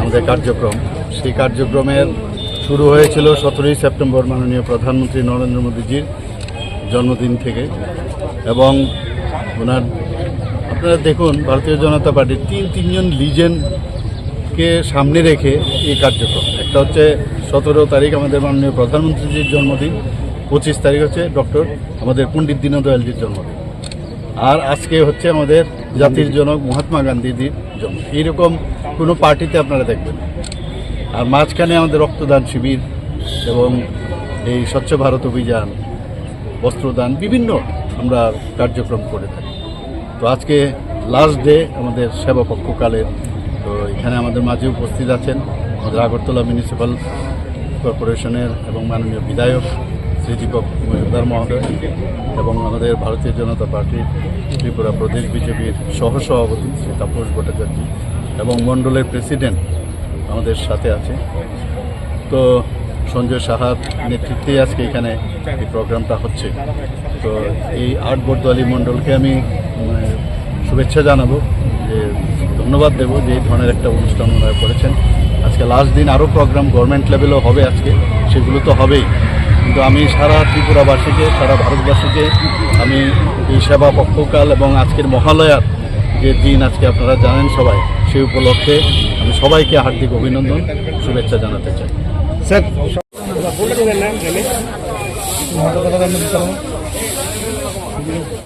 আমাদের কার্যক্রম। সেই কার্যক্রমের শুরু হয়েছিল সতেরোই সেপ্টেম্বর মাননীয় প্রধানমন্ত্রী নরেন্দ্র মোদীজির জন্মদিন থেকে। এবং ওনার আপনারা দেখুন, ভারতীয় জনতা পার্টির তিন তিনজন লিজেন্ডকে সামনে রেখে এই কার্যক্রম। একটা হচ্ছে সতেরো তারিখ আমাদের মাননীয় প্রধানমন্ত্রীজির জন্মদিন, পঁচিশ তারিখ হচ্ছে ডক্টর আমাদের পণ্ডিত দীনদয়ালজির জন্মদিন। আর আজকে হচ্ছে আমাদের জাতির জনক মহাত্মা গান্ধীজির জন্ম। এইরকম কোনো পার্টিতে আপনারা দেখবেন আর মাঝখানে আমাদের রক্তদান শিবির এবং এই স্বচ্ছ ভারত অভিযান, বস্ত্রদান বিভিন্ন আমরা কার্যক্রম করে থাকি। তো আজকে লাস্ট ডে আমাদের সেবা পক্ষকালের তো এখানে আমাদের মাঝে উপস্থিত আছেন আমাদের আগরতলা মিউনিসিপ্যাল কর্পোরেশনের এবং মাননীয় বিধায়ক শ্রী দীপক মজুমদার মহোদয় এবং আমাদের ভারতীয় জনতা পার্টির ত্রিপুরা প্রদেশ বিজেপির সহসভাপতি শ্রী তাপস ভট্টাচার্য এবং মণ্ডলের প্রেসিডেন্ট আমাদের সাথে আছে। তো সঞ্জয় সাহার নেতৃত্বেই আজকে এখানে এই প্রোগ্রামটা হচ্ছে। তো এই আট বর্দোয়ালি মণ্ডলকে আমি শুভেচ্ছা জানাব, যে ধন্যবাদ দেবো যে এই ধরনের একটা অনুষ্ঠান ওনারা করেছেন। আজকে লাস্ট দিন আরও প্রোগ্রাম গভর্নমেন্ট লেভেলেও হবে আজকে, সেগুলো তো হবেই। কিন্তু আমি সারা ত্রিপুরাবাসীকে, সারা ভারতবাসীকে আমি এই সেবা পক্ষকাল এবং আজকের মহালয়ার যে দিন আজকে আপনারা জানেন সবাই সেই উপলক্ষে আমি সবাইকে হার্দিক অভিনন্দন, শুভেচ্ছা জানাতে চাই। স্যার